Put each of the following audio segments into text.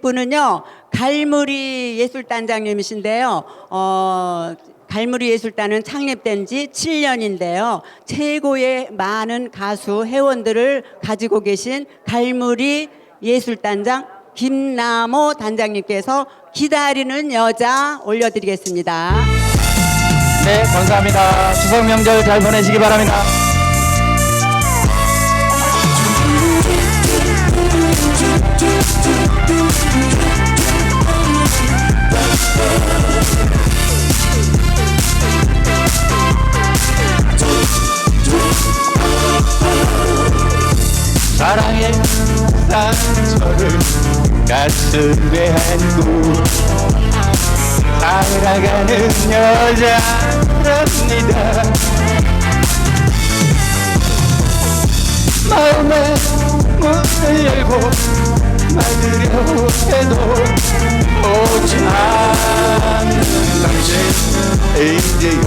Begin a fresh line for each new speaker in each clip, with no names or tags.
분은요 갈무리 예술단장님이신데요. 어, 갈무리 예술단은 창립된 지 7년인데요. 최고의 많은 가수 회원들을 가지고 계신 갈무리 예술단장 김남호 단장님께서 기다리는 여자 올려드리겠습니다.
네, 감사합니다. 추석 명절 잘 보내시기 바랍니다. 사랑의 상처를 가슴에 안고 살아가는 여자랍니다. 마음에 문을 열고 막으려 해도 오지 않는 당신이지요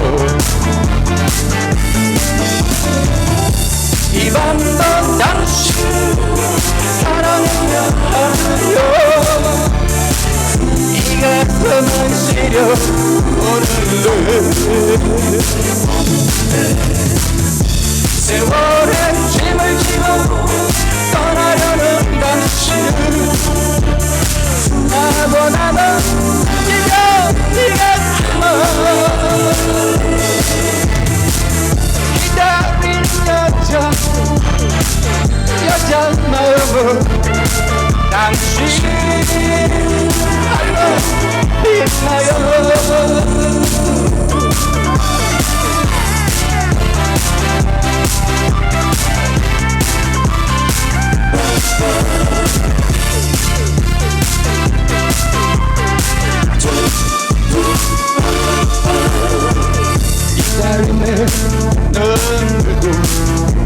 이 밤도 당신 사랑하며 하요 이 가슴은 시려 오늘도 세월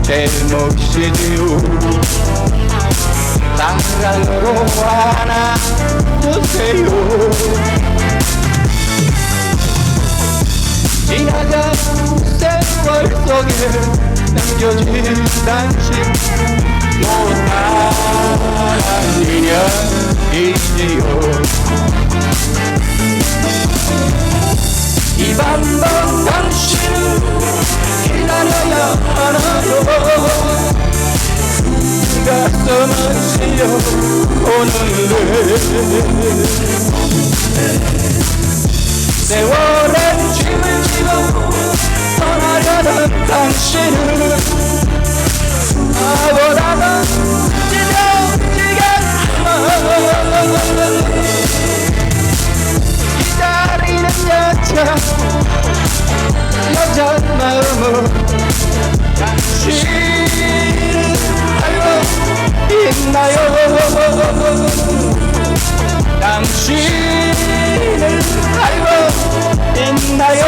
제 몫이지요. 사랑으로 안아주세요 남겨진 당신 못한 인연이지요 이 밤도 당신을 기다려야 하나요 가슴은 시려 오는데 세월의 내가 여자 마음으로 당신을 알고 있나요 당신을 알고 있나요?